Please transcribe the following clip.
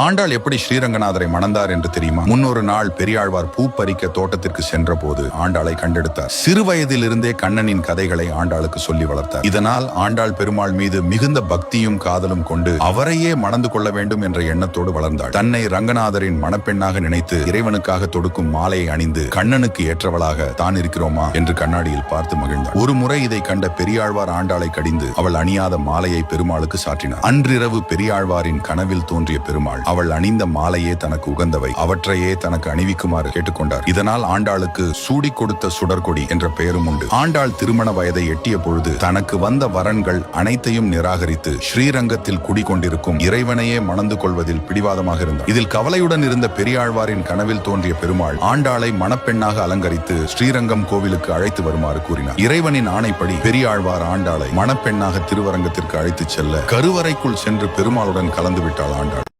ஆண்டாள் எப்படி ஸ்ரீரங்கநாதரை மணந்தார் என்று தெரியுமா? முன்னொரு நாள் பெரியாழ்வார் பூ பறிக்க தோட்டத்திற்கு சென்ற போது ஆண்டாளை கண்டெடுத்தார். சிறு வயதிலிருந்தே கண்ணனின் கதைகளை ஆண்டாளுக்கு சொல்லி வளர்த்தார். இதனால் ஆண்டாள் பெருமாள் மீது மிகுந்த பக்தியும் காதலும் கொண்டு அவரையே மணந்து கொள்ள வேண்டும் என்ற எண்ணத்தோடு வளர்ந்தாள். தன்னை ரங்கநாதரின் மணப்பெண்ணாக நினைத்து இறைவனுக்காக தொடுக்கும் மாலையை அணிந்து கண்ணனுக்கு ஏற்றவளாக தான் இருக்கிறோமா? என்று கண்ணாடியில் பார்த்து மகிழ்ந்தார் ஒரு முறை இதை கண்ட பெரியாழ்வார் ஆண்டாளை கடிந்து அவள் அணியாத மாலையை பெருமாளுக்கு சாற்றினார். அன்றிரவு பெரியாழ்வாரின் கனவில் தோன்றிய பெருமாள் அவள் அணிந்த மாலையே தனக்கு உகந்தவை அவற்றையே தனக்கு அணிவிக்குமாறு கேட்டுக்கொண்டார். இதனால் ஆண்டாளுக்கு சூடி கொடுத்த சுடர்கொடி என்ற பெயரும் உண்டு. ஆண்டாள் திருமண வயதை எட்டிய பொழுது தனக்கு வந்த வரன்கள் அனைத்தையும் நிராகரித்து ஸ்ரீரங்கத்தில் குடிகொண்டிருக்கும் இறைவனையே மணந்து கொள்வதில் பிடிவாதமாக இருந்தார். இதில் கவலையுடன் இருந்த பெரியாழ்வாரின் கனவில் தோன்றிய பெருமாள் ஆண்டாளை மணப்பெண்ணாக அலங்கரித்து ஸ்ரீரங்கம் கோவிலுக்கு அழைத்து வருமாறு கூறினார். இறைவனின் ஆணைப்படி பெரியாழ்வார் ஆண்டாளை மணப்பெண்ணாக திருவரங்கத்திற்கு அழைத்துச் செல்ல கருவறைக்குள் சென்று பெருமாளுடன் கலந்து விட்டாள் ஆண்டாள்.